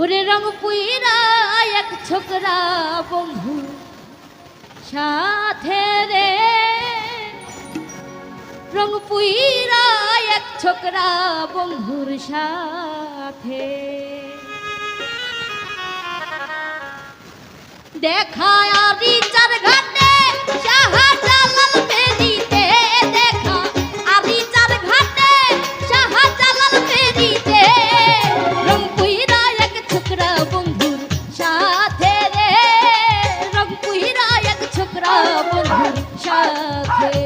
ওরে রং পুইরা এক ছোকরা বন্ধু সাথে রে। রং পুইরা এক ছোকরা বন্ধুর সাথে। দেখা সাথে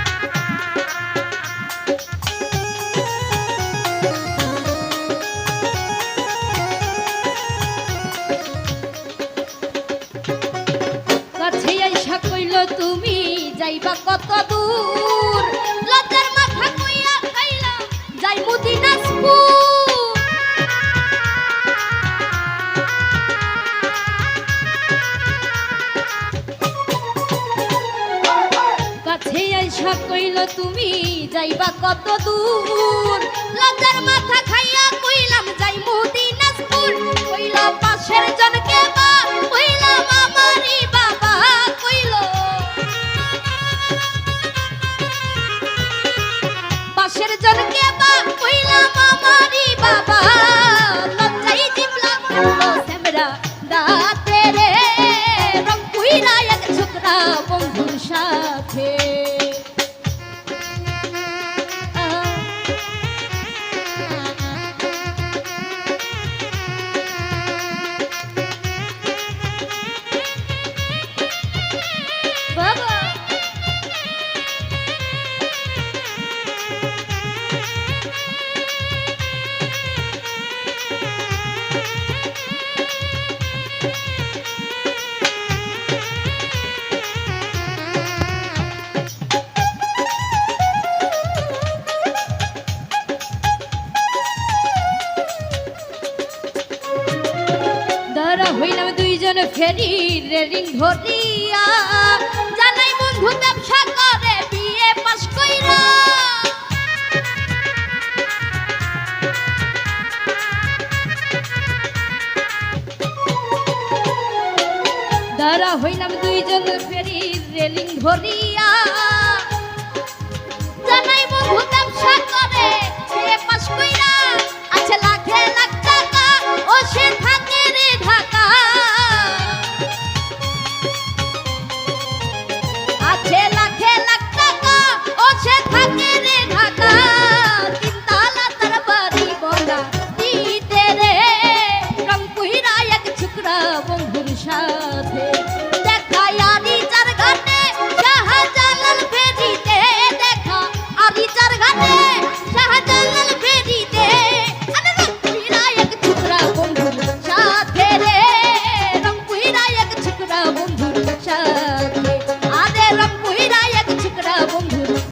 যাইবা কত দূর। লজ্জার মাথা কইয়া খাইলাম, যাই মুদিনাজপুর কাছে আইসা কইল, তুমি যাইবা কত দূর? লজ্জার মাথা খাইয়া কইলাম, যাই মুদিনাজপুর কইল, পাশের জনকে দাঁতে রে রং পুইরা এক ছোকরা বন্ধুর সাথে। ফেরি রেলিং ধরিয়া, জানাই বন্ধু, ব্যবসা করে, বিয়ে পাশ কইরা। দাঁড়া হইলাম দুইজন ফেরি রেলিং ধরিয়া। জানাই বন্ধু, ব্যবসা করে, বিয়ে পাশ কইরা আছে লাগে